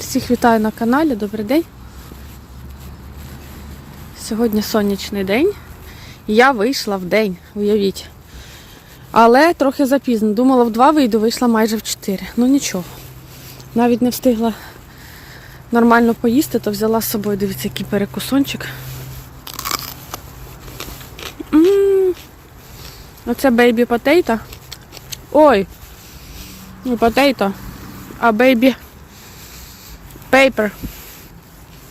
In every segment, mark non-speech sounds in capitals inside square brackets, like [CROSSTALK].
Всіх вітаю на каналі, добрий день. Сьогодні сонячний день. Я вийшла в день, уявіть. Але трохи запізно. Думала, в два вийду, вийшла майже в 4. Ну нічого. Навіть не встигла нормально поїсти, то взяла з собою, дивіться, який перекусончик. М, Оце бейбі потейто. Ой, не потейто, а бейбі пейпер.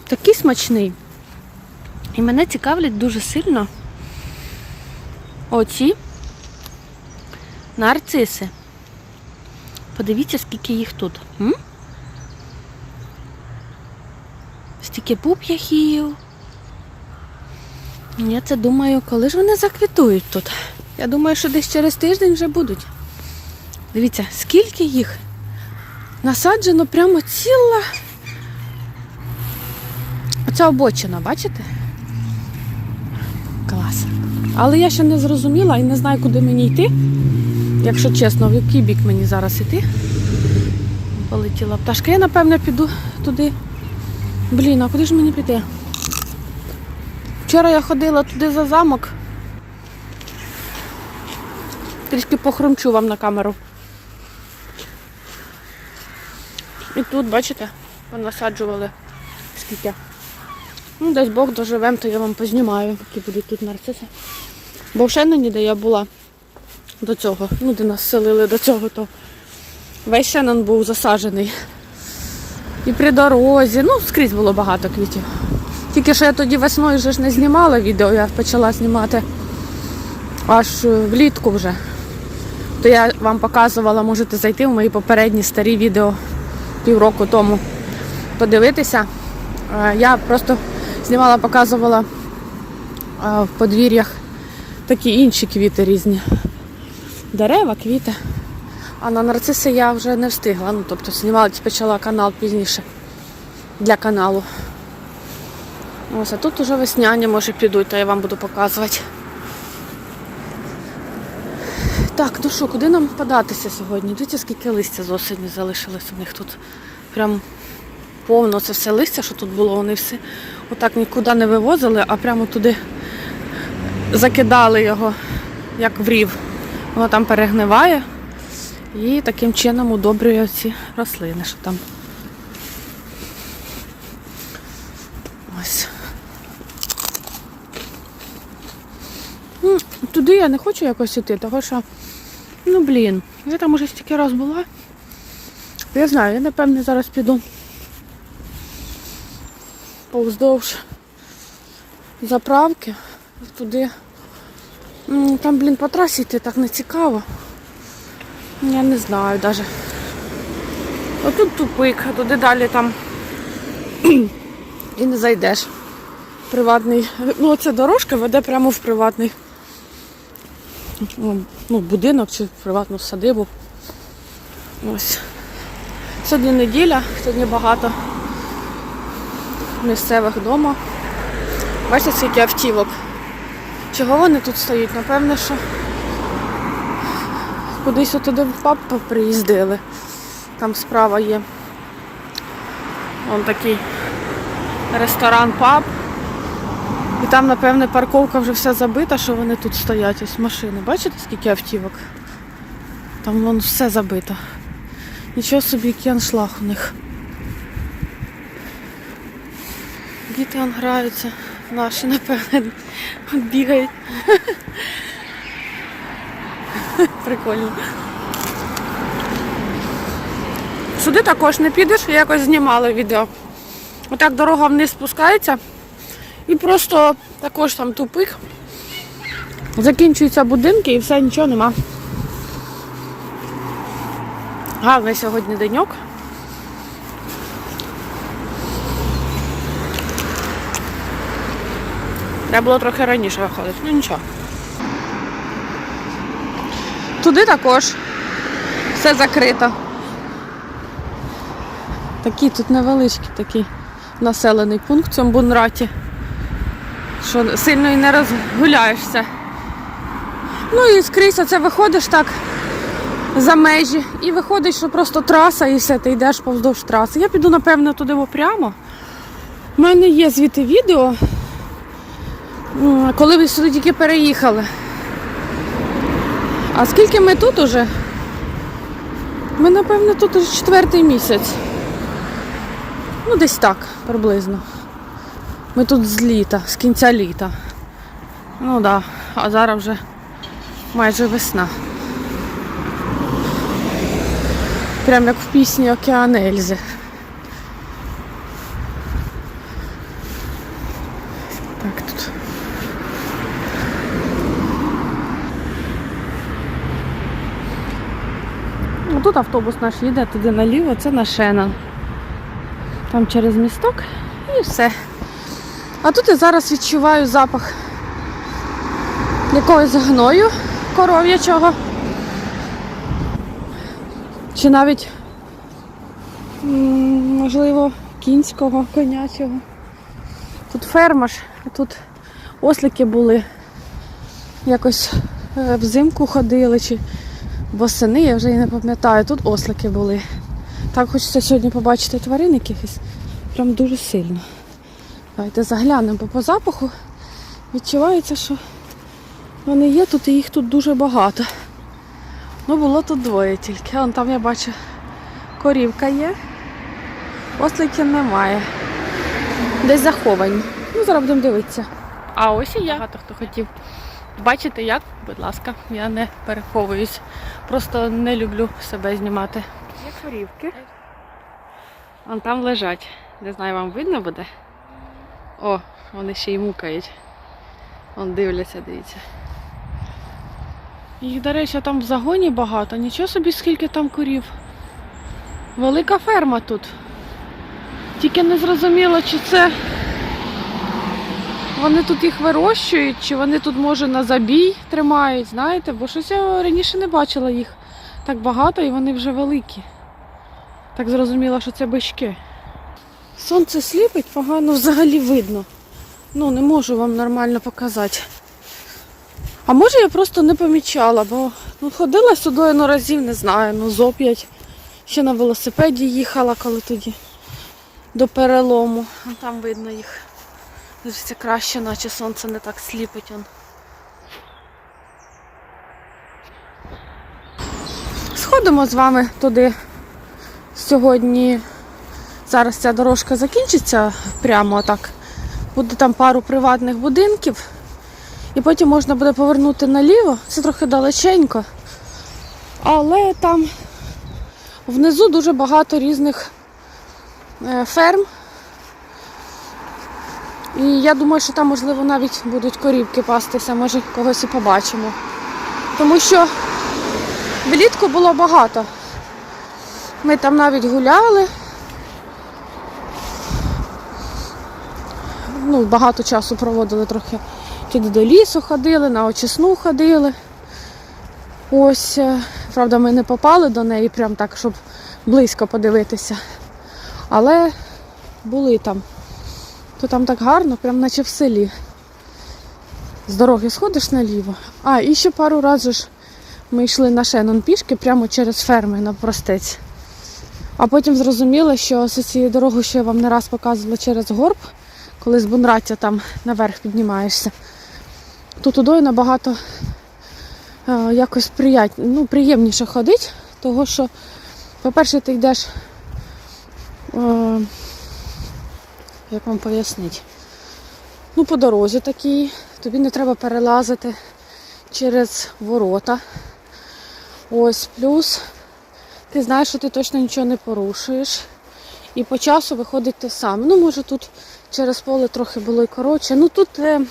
Такий смачний. І мене цікавлять дуже сильно оці нарциси. Подивіться, скільки їх тут. М? Стільки пуп'яхів. Я це думаю, коли ж вони заквітують тут. Я думаю, що десь через тиждень вже будуть. Дивіться, скільки їх насаджено прямо ціла. Оця обочина, бачите? Клас. Але я ще не зрозуміла і не знаю, куди мені йти. Якщо чесно, в який бік мені зараз йти. Полетіла пташка. Я, напевно, піду туди. Блін, а куди ж мені піти? Вчора я ходила туди за замок. Трішки похрумчу вам на камеру. І тут, бачите, понасаджували скільки. Ну, десь Бог доживем, то я вам познімаю, які будуть тут нарциси. Бо в Шенноні, де я була до цього, ну де нас селили до цього, то весь Шеннон був засаджений. І при дорозі, ну, скрізь було багато квітів. Тільки що я тоді весною вже ж не знімала відео, я почала знімати аж е, влітку вже. То я вам показувала, можете зайти в мої попередні старі відео півроку тому подивитися. Е, Я просто знімала, показувала е, в подвір'ях такі інші квіти різні. Дерева, квіти. А на нарциси я вже не встигла. Ну, тобто знімала, почала канал пізніше для каналу. Ось, а тут уже весняні, може, підуть, то я вам буду показувати. Так, ну що, куди нам податися сьогодні? Дивіться, скільки листя з осені залишилось у них тут. Прям повно це все листя, що тут було, вони всі отак нікуди не вивозили, а прямо туди закидали його, як в рів. Воно там перегниває і таким чином удобрює ці рослини, що там. Ось. Туди я не хочу якось іти, тому що, ну блін, я там уже стільки раз була. Я знаю, я напевне зараз піду повздовж заправки туди. Там, блін, по трасі йти так не цікаво. Я не знаю навіть. Отут тупик, а туди далі там [CLEARS THROAT] і не зайдеш. Приватний. Ну, оця дорожка веде прямо в приватний ну, будинок чи в приватну садибу. Ось. Сьогодні неділя, сьогодні багато місцевих вдома. Бачите, скільки автівок. Чого вони тут стоять? Напевне, що кудись туди в паб приїздили. Там справа є. Вон такий ресторан паб. І там, напевне, парковка вже вся забита, що вони тут стоять. Ось машини. Бачите, скільки автівок? Там вон все забито. Нічого собі, який у них. Діти он граються. Наші, напевне, от бігають. Прикольно. Сюди також не підеш, я якось знімала відео. Отак дорога вниз спускається. І просто також там тупик. Закінчуються будинки і все, нічого нема. Гарний сьогодні деньок. Треба було трохи раніше виходити, ну нічого. Туди також все закрито. Такий тут невеличкий такий населений пункт в цьому Бунраті. Що сильно і не розгуляєшся. Ну і скрізь оце виходиш так за межі. І виходить, що просто траса і все, ти йдеш повздовж траси. Я піду, напевно, туди прямо. У мене є звідти відео, коли ви сюди тільки переїхали. А скільки ми тут уже? Ми, напевно, тут уже четвертий місяць. Ну, десь так, приблизно. Ми тут з літа, з кінця літа. Ну так, да. а зараз вже майже весна. Прям як в пісні Океан Ельзи. Так, тут. Ну, тут автобус наш їде туди наліво, це на Шеннон. Там через місток і все. А тут я зараз відчуваю запах якогось гною коров'ячого. Чи навіть, можливо, кінського, конячого. Тут ферма ж, а тут ослики були. Якось е, взимку ходили чи восени, я вже і не пам'ятаю. Тут ослики були. Так хочеться сьогодні побачити тварин якихось. Прям дуже сильно. Давайте заглянемо, бо по запаху відчувається, що вони є тут і їх тут дуже багато. Ну, було тут двоє тільки. Вон там я бачу корівка є. Осликів немає. Десь заховані. Ну, зараз будемо дивитися. А ось і я. Багато хто хотів бачити, як, будь ласка, я не переховуюсь. Просто не люблю себе знімати. Є корівки. Вон там лежать. Не знаю, вам видно буде. О, вони ще й мукають. Вон дивляться, дивіться. Їх, до речі, там в загоні багато. Нічого собі, скільки там корів. Велика ферма тут. Тільки не зрозуміло, чи це вони тут їх вирощують, чи вони тут, може, на забій тримають, знаєте, бо щось я раніше не бачила їх так багато і вони вже великі. Так зрозуміла, що це бички. Сонце сліпить, погано взагалі видно. Ну, не можу вам нормально показати. А може я просто не помічала, бо ну, ходила сюди ну, разів, не знаю, ну зо п'ять. Ще на велосипеді їхала, коли тоді до перелому. А там видно їх. Дивіться, краще, наче сонце не так сліпить. Он. Сходимо з вами туди сьогодні. Зараз ця дорожка закінчиться прямо так. Буде там пару приватних будинків. І потім можна буде повернути наліво. Це трохи далеченько. Але там внизу дуже багато різних е, ферм. І я думаю, що там, можливо, навіть будуть корівки пастися, може когось і побачимо. Тому що влітку було багато. Ми там навіть гуляли. Ну, багато часу проводили трохи. Туди до лісу ходили, на очисну ходили. Ось, е, правда, ми не попали до неї прям так, щоб близько подивитися. Але були там. То там так гарно, прям наче в селі. З дороги сходиш наліво. А, і ще пару разів ми йшли на Шенон пішки прямо через ферми на простець. А потім зрозуміли, що з цією дорогою, що я вам не раз показувала через горб, коли з Бунраття там наверх піднімаєшся, то туди набагато е, якось прият... ну, приємніше ходити, того що, по-перше, ти йдеш, е, як вам пояснити, ну, по дорозі такій, тобі не треба перелазити через ворота. Ось, плюс ти знаєш, що ти точно нічого не порушуєш. І по часу виходить те саме. Ну, може, тут через поле трохи було і коротше. Ну тут, е,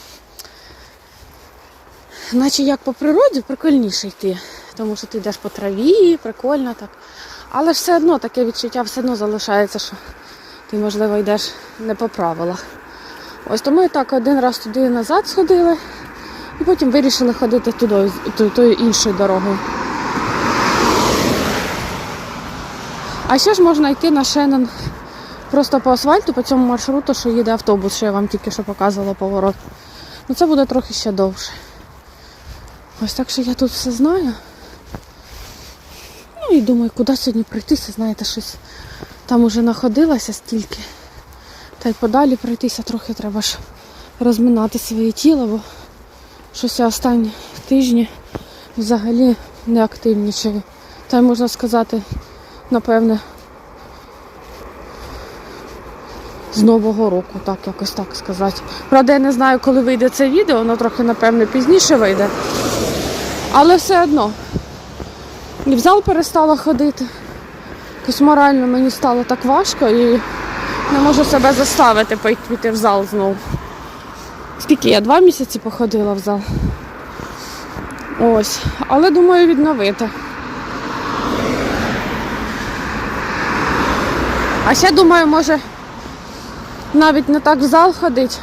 наче як по природі, прикольніше йти. Тому що ти йдеш по траві, прикольно так. Але ж все одно таке відчуття все одно залишається, що ти, можливо, йдеш не по правилах. Ось тому і так один раз туди і назад сходили, і потім вирішили ходити туди, ту- тою іншою дорогою. А ще ж можна йти на Шеннон просто по асфальту, по цьому маршруту, що їде автобус, що я вам тільки що показувала поворот. Ну це буде трохи ще довше. Ось так що я тут все знаю. Ну і думаю, куди сьогодні пройтися, знаєте, щось там уже находилася стільки. Та й подалі пройтися трохи треба ж розминати своє тіло, бо щось я останні тижні взагалі не. Та й можна сказати, напевне, з Нового року, так якось так сказати. Правда, я не знаю, коли вийде це відео, воно трохи, напевне, пізніше вийде. Але все одно. І в зал перестала ходити. Якось морально мені стало так важко і не можу себе заставити пойти в зал знову. Скільки я два місяці походила в зал. Ось. Але думаю відновити. А ще думаю, може навіть не так в зал ходити,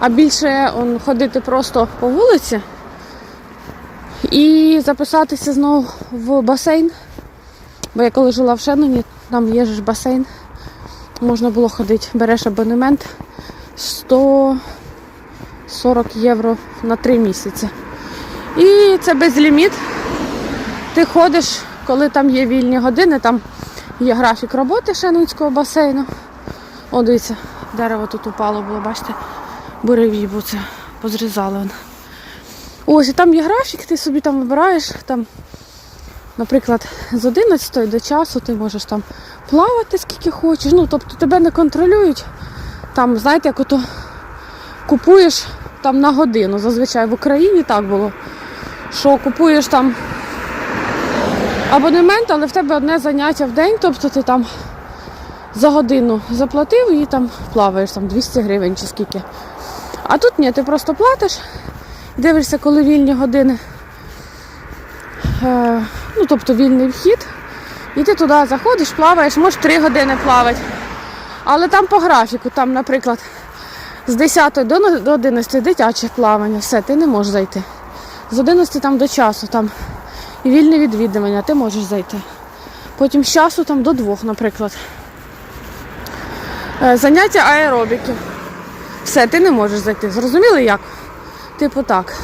а більше он, ходити просто по вулиці і записатися знову в басейн. Бо я коли жила в Шеноні, там є ж басейн. Можна було ходити, береш абонемент 140 євро на 3 місяці. І це безліміт. Ти ходиш, коли там є вільні години, там є графік роботи Шенонського басейну. О, дивіться, дерево тут упало було, бачите, буревій, бо це позрізали. Ось, і там є графік, ти собі там вибираєш, там, наприклад, з 11 до часу ти можеш там плавати скільки хочеш. Ну, тобто тебе не контролюють. Там, знаєте, як ото купуєш там на годину. Зазвичай в Україні так було. Що купуєш там абонемент, але в тебе одне заняття в день, тобто ти там за годину заплатив і там плаваєш там 200 гривень чи скільки. А тут ні, ти просто платиш, дивишся, коли вільні години. Ну, тобто вільний вхід. І ти туди заходиш, плаваєш, можеш 3 години плавати. Але там по графіку, там, наприклад, з 10 до 11 дитяче плавання, все, ти не можеш зайти. З 11 там до часу, там і вільне відвідування, ти можеш зайти. Потім з часу там до двох, наприклад. Е, Заняття аеробіки. Все, ти не можеш зайти. Зрозуміли як? Типу так.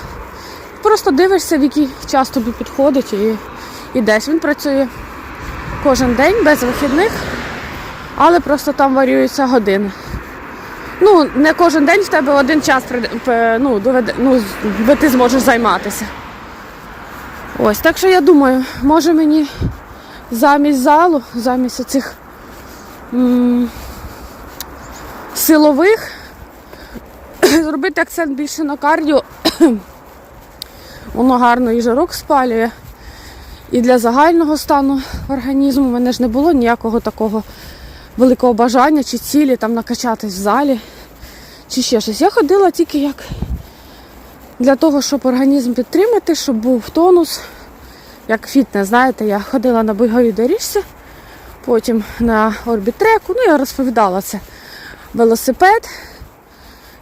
Просто дивишся, в який час тобі підходить і йдеш. Він працює кожен день без вихідних, але просто там варіюються години. Ну, не кожен день в тебе один час ну, доведе, ну, ти зможеш займатися. Ось, так що я думаю, може мені замість залу, замість оцих м- силових [COUGHS] зробити акцент більше на кардіо. [COUGHS] Воно гарно і жирок спалює. І для загального стану організму в мене ж не було ніякого такого великого бажання чи цілі там накачатись в залі, чи ще щось. Я ходила тільки як для того, щоб організм підтримати, щоб був тонус, як фітнес, знаєте, я ходила на біговій доріжці, потім на орбітреку, ну я розповідала це велосипед.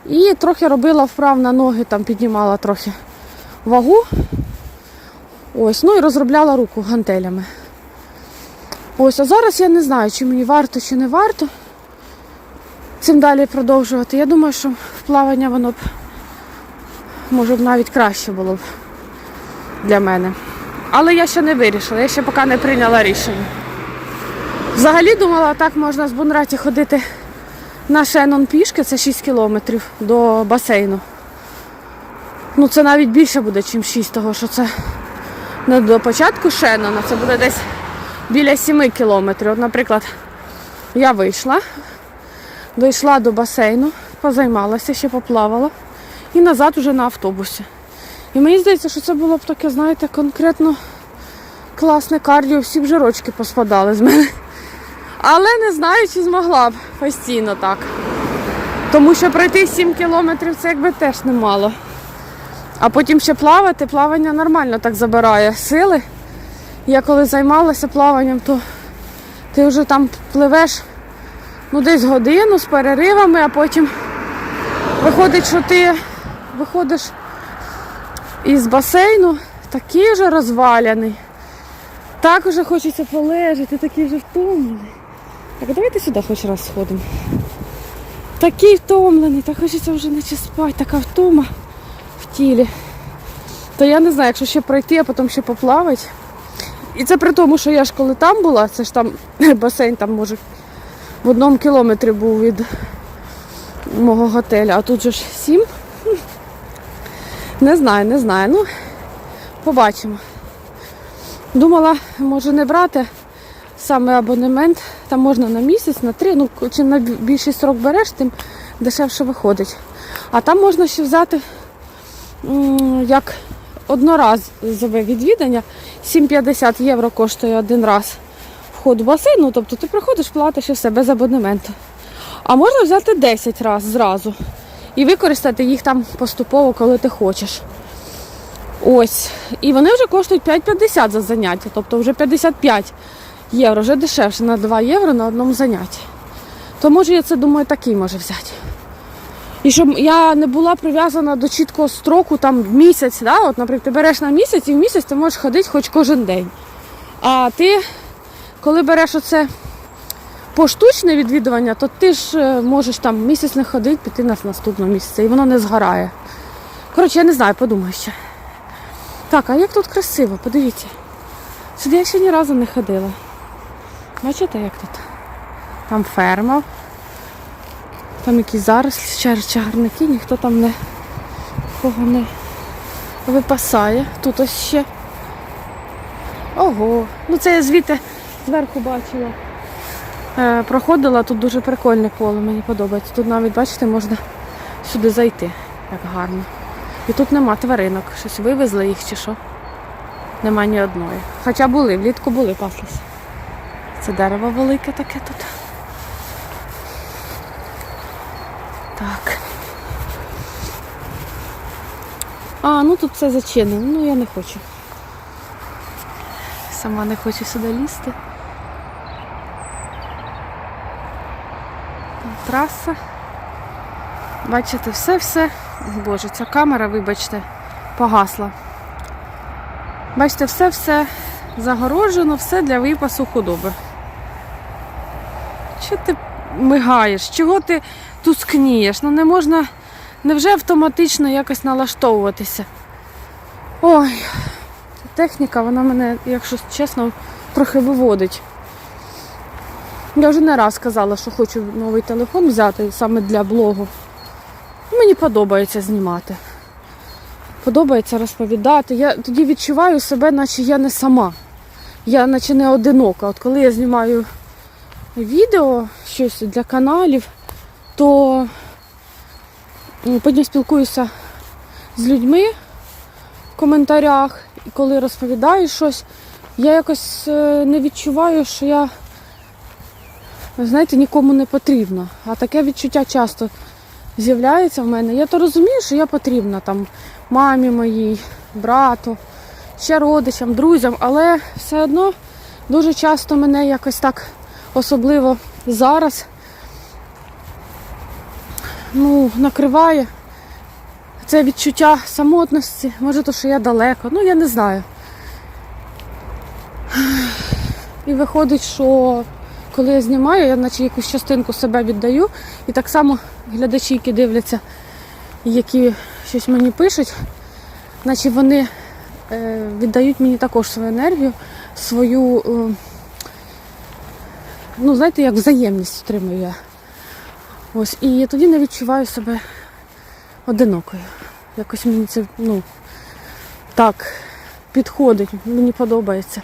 І трохи робила вправ на ноги, там піднімала трохи вагу. Ось, ну і розробляла руку гантелями. Ось, а зараз я не знаю, чи мені варто, чи не варто цим далі продовжувати. Я думаю, що в плавання воно б може б навіть краще було б для мене. Але я ще не вирішила, я ще поки не прийняла рішення. Взагалі думала, так можна з Бунраті ходити на Шенон пішки, це 6 кілометрів до басейну. Ну це навіть більше буде, ніж 6, того що це не до початку Шеннона, це буде десь біля 7 кілометрів. От, наприклад, я вийшла, дійшла до басейну, позаймалася, ще поплавала і назад уже на автобусі. І мені здається, що це було б таке, знаєте, конкретно класне кардіо, всі б жирочки поспадали з мене. Але не знаю, чи змогла б постійно так. Тому що пройти 7 кілометрів це якби теж немало. А потім ще плавати, плавання нормально так забирає сили. Я коли займалася плаванням, то ти вже там пливеш ну, десь годину з переривами, а потім виходить, що ти виходиш із басейну такий же розваляний. Так уже хочеться полежати, такий вже втомлений. Так, давайте сюди хоч раз сходимо. Такий втомлений, так хочеться вже наче спати, така втома тілі. То я не знаю, якщо ще пройти, а потім ще поплавати. І це при тому, що я ж коли там була, це ж там [LAUGHS] басейн там може в одному кілометрі був від мого готеля, а тут же ж сім. Не знаю, не знаю. Ну, побачимо. Думала, може не брати саме абонемент, там можна на місяць, на три, ну чим на більший срок береш, тим дешевше виходить. А там можна ще взяти як одноразове відвідання. 7,50 євро коштує один раз вход в басейн, ну тобто ти приходиш, платиш і все без абонементу. А можна взяти 10 разів зразу і використати їх там поступово, коли ти хочеш. Ось. І вони вже коштують 5,50 за заняття, тобто вже 55 євро, вже дешевше на 2 євро на одному занятті. То може я це думаю такий може взяти. І щоб я не була прив'язана до чіткого строку там місяць, да? от, наприклад, ти береш на місяць і в місяць ти можеш ходити хоч кожен день. А ти, коли береш оце поштучне відвідування, то ти ж е, можеш там місяць не ходити, піти на наступного місяця, і воно не згорає. Коротше, я не знаю, подумаю ще. Так, а як тут красиво, подивіться. Сюди я ще ні разу не ходила. Бачите, як тут? Там ферма. Там якісь зарослі, чагарники, ніхто там не кого не випасає. Тут ось ще. Ого. Ну це я звідти зверху бачила. Е, проходила, тут дуже прикольне поле, мені подобається. Тут навіть, бачите, можна сюди зайти, як гарно. І тут нема тваринок. Щось вивезли їх чи що. Нема ні одної. Хоча були, влітку були, паслися. Це дерево велике таке тут. Так. А, ну тут все зачинено. Ну я не хочу. Сама не хочу сюди лізти. Там траса. Бачите, все-все. Боже, ця камера, вибачте, погасла. Бачите, все-все загороджено, все для випасу худоби. Чого ти мигаєш? Чого ти тускнієш? Ну не можна, невже автоматично якось налаштовуватися? Ой, техніка, вона мене, якщо чесно, трохи виводить. Я вже не раз казала, що хочу новий телефон взяти саме для блогу. Мені подобається знімати. Подобається розповідати. Я тоді відчуваю себе, наче я не сама. Я наче не одинока. От коли я знімаю відео, щось для каналів, то потім спілкуюся з людьми в коментарях, і коли розповідаю щось, я якось е, не відчуваю, що я, знаєте, нікому не потрібна. А таке відчуття часто з'являється в мене. Я то розумію, що я потрібна там мамі моїй, брату, ще родичам, друзям, але все одно дуже часто мене якось так, особливо зараз, ну, накриває це відчуття самотності, може то, що я далеко, ну я не знаю. І виходить, що коли я знімаю, я наче якусь частинку себе віддаю. І так само глядачі, які дивляться, які щось мені пишуть, наче вони е, віддають мені також свою енергію, свою, е, ну, знаєте, як взаємність отримую я. Ось, і я тоді не відчуваю себе одинокою. Якось мені це, ну, так, підходить, мені подобається.